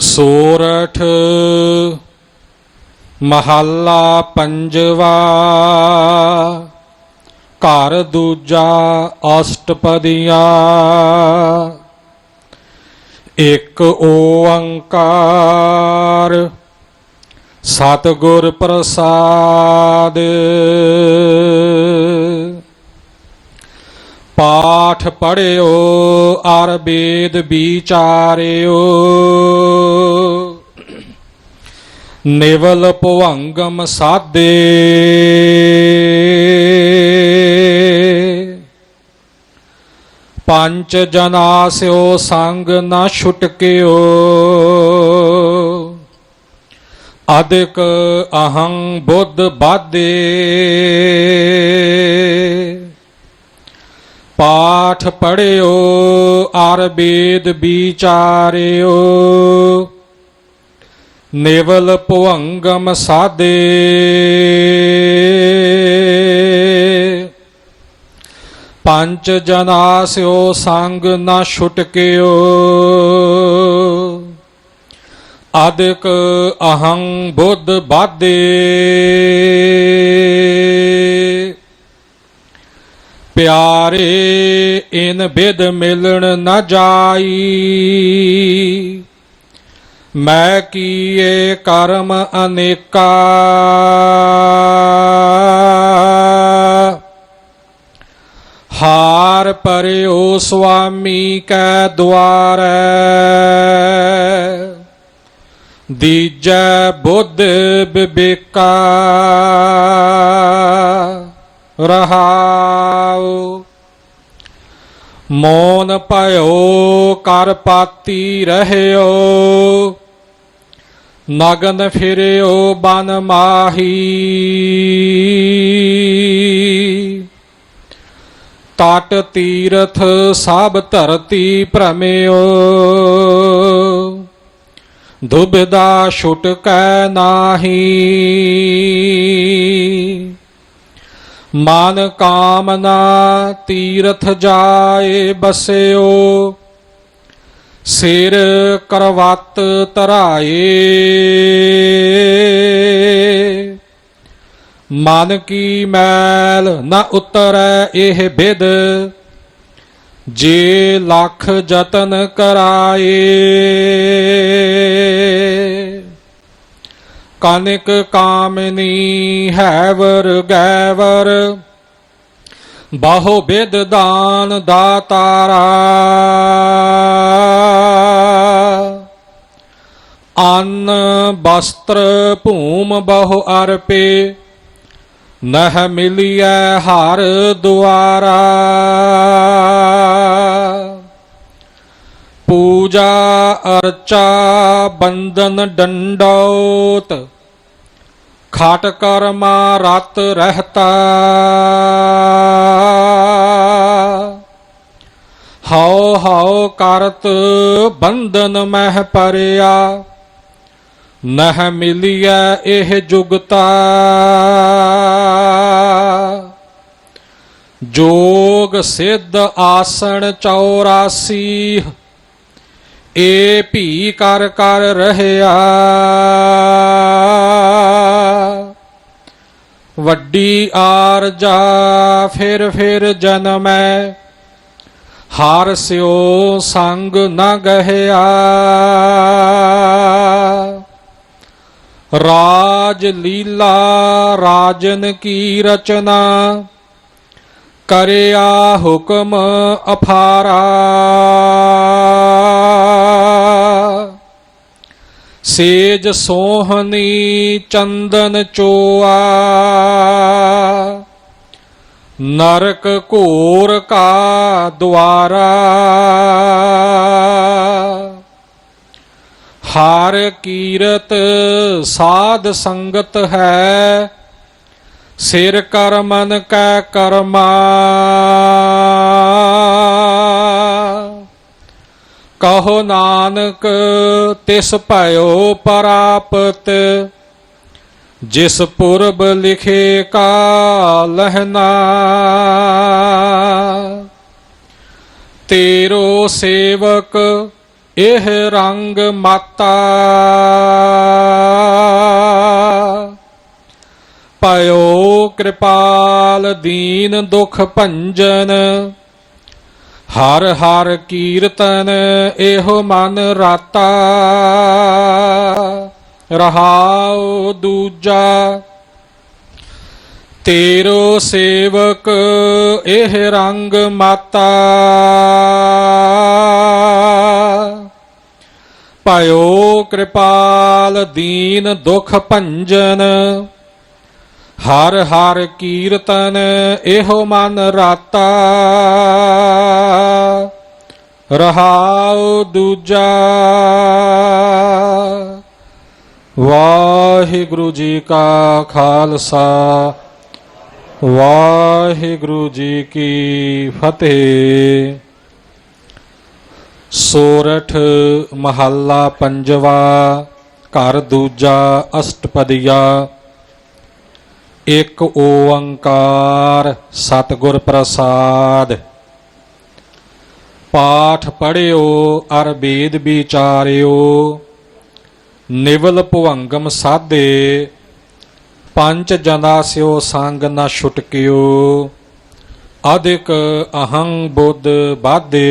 ਸੋਰਠ ਮਹੱਲਾ ਪੰਜਵਾ ਘਰ ਦੂਜਾ ਅਸ਼ਟਪਦੀਆਂ ਇੱਕ ਓੰਕਾਰ ਸਤਿਗੁਰ ਪ੍ਰਸਾਦ। ਪਾਠ ਪੜਿਓ ਅਰ ਵੇਦ ਵਿਚਾਰਿਓ ਨਿਵਲ ਭਵੰਗਮ ਸਾਦੇ ਪੰਜ ਜਨਾਸਿਓ ਸੰਗ ਨਾ ਛੁਟਕਿਓ ਅਦਿਕ ਅਹੰ ਬੁੱਧ ਬਾਦੇ ਪਾਠ ਪੜਿਓ ਅਰ ਵੇਦ ਵਿਚਾਰਿਓ। ਨਿਵਲ ਭਵੰਗਮ ਸਾਦੇ। ਪੰਜ ਜਨਾਸਿਓ ਸੰਗ ਨਾ ਛੁਟਕਿਓ। ਆਦਿਕ ਅਹੰ ਬੁੱਧ ਬਾਦੇ। ਪਿਆਰੇ ਇਨ ਬਿਦ ਮਿਲਣ ਨਾ ਜਾਈ। ਮੈਂ ਕੀਏ ਕਰਮ ਅਨੇਕਾ। ਹਾਰ ਪਰਿਓ ਸੁਆਮੀ ਕੈ ਦੁਆਰੈ। ਦੀਜੈ ਬੁੱਧ ਬਿਬੇਕਾ। ਰਹਾਉ। ਮੌਨ ਭਇਓ ਕਰ ਪਾਤੀ ਰਹਿਓ। ਨਗਨ ਫਿਰਿਓ, ਬਨ ਮਾਹੀ। ਤਟ ਤੀਰਥ ਸਭ ਧਰਤੀ ਭ੍ਰਮਿਓ। ਦੁਬਿਦਾ ਛੁਟਕੈ ਨਾਹੀ। ਮਨ ਕਾਮਨਾ ਤੀਰਥ ਜਾਏ ਬਸਿਓ, ਸਿਰ ਕਰਵਤ ਤਰਾਏ। ਮਨ ਕੀ ਮੈਲ ਨਾ ਉਤਰੈ ਇਹ ਬਿਦ, ਜੇ ਲੱਖ ਯਤਨ ਕਰਾਏ। ਕਨਿਕ ਕਾਮਨੀ ਹੈਵਰ ਗੈਵਰ, ਬਾਹੋ ਬਿਦ ਦਾਨ ਦਾਤਾਰਾ। ਅੰਨ ਵਸਤਰ ਭੂਮ ਬਹੁ ਅਰਪੇ, ਨਹ ਮਿਲਿਐ ਹਰ ਦੁਆਰਾ। ਪੂਜਾ ਅਰਚਾ ਬੰਦਨ ਡੰਡੋਤ, ਖਾਟ ਕਰਮਾ ਰਤ ਰਹਤਾ। ਹਉ ਹਉ ਕਰਤ ਬੰਦਨ ਮਹਿ ਪਰਿਆ, ਨਹ ਮਿਲਿਆ ਇਹ ਜੁਗਤਾ। ਜੋਗ ਸਿੱਧ ਆਸਣ 84 ਏ ਭੀ ਕਰ ਕਰ ਰਹਿਆ ਵੱਡੀ ਆਰਜਾ ਫਿਰ ਫਿਰ ਜਨਮੈ ਹਾਰ ਸਿਓ ਸੰਗ ਨ ਗਹਿਆ ਰਾਜ ਲੀਲਾ ਰਾਜਨ ਕੀ ਰਚਨਾ ਕਰਿਆ ਹੁਕਮ ਅਫਾਰਾ ਸੇਜ ਸੋਹਣੀ ਚੰਦਨ ਚੋਆ। ਨਰਕ ਘੋਰ ਕਾ ਦੁਆਰਾ। ਹਾਰ ਕੀਰਤ ਸਾਧ ਸੰਗਤ ਹੈ। ਸਿਰ ਕਰ ਮਨ ਕੈ ਕਰਮਾ। ਕਹੋ ਨਾਨਕ, ਤਿਸ ਭਇਓ ਪ੍ਰਾਪਤ, ਜਿਸ ਪੁਰਬ ਲਿਖੇ ਕਾ ਲਹਨਾ ਤੇਰੋ ਸੇਵਕ, ਇਹ ਰੰਗ ਮਾਤਾ। ਪਇਓ ਕਿਰਪਾਲ ਦੀਨ ਦੁਖ ਭੰਜਨ ਹਰ ਹਰ ਕੀਰਤਨ ਇਹੋ ਮਨ ਰਾਤਾ। ਰਹਾਉ ਦੂਜਾ। ਤੇਰੋ ਸੇਵਕ ਇਹ ਰੰਗ ਮਾਤਾ। ਪਇਓ ਕਿਰਪਾਲ ਦੀਨ ਦੁਖ ਭੰਜਨ। ਹਰ ਹਰ ਕੀਰਤਨ ਇਹੋ ਮਨ ਰਾਤਾ। ਰਹਾਉ ਦੂਜਾ। ਵਾਹਿਗੁਰੂ ਜੀ ਕਾ ਖਾਲਸਾ। ਵਾਹਿਗੁਰੂ ਜੀ ਕੀ ਫਤਿਹ। ਸੋਰਠ ਮਹੱਲਾ ਪੰਜਵਾ, ਘਰ ਦੂਜਾ, ਅਸ਼ਟਪਦੀਆ। ਇੱਕ ਓੰਕਾਰ ਸਤਿਗੁਰ ਪ੍ਰਸਾਦ। ਪਾਠ ਪੜਿਓ, ਅਰ ਵੇਦ ਵਿਚਾਰਿਓ। ਨਿਵਲ ਭੁਵੰਗਮ ਸਾਧੇ, ਪੰਜ ਜਨਾ ਸਿਓ ਸੰਗ ਨਾ ਛੁਟਕਿਓ। ਅਧਿਕ ਅਹੰ ਬੁੱਧ ਬਾਧੇ।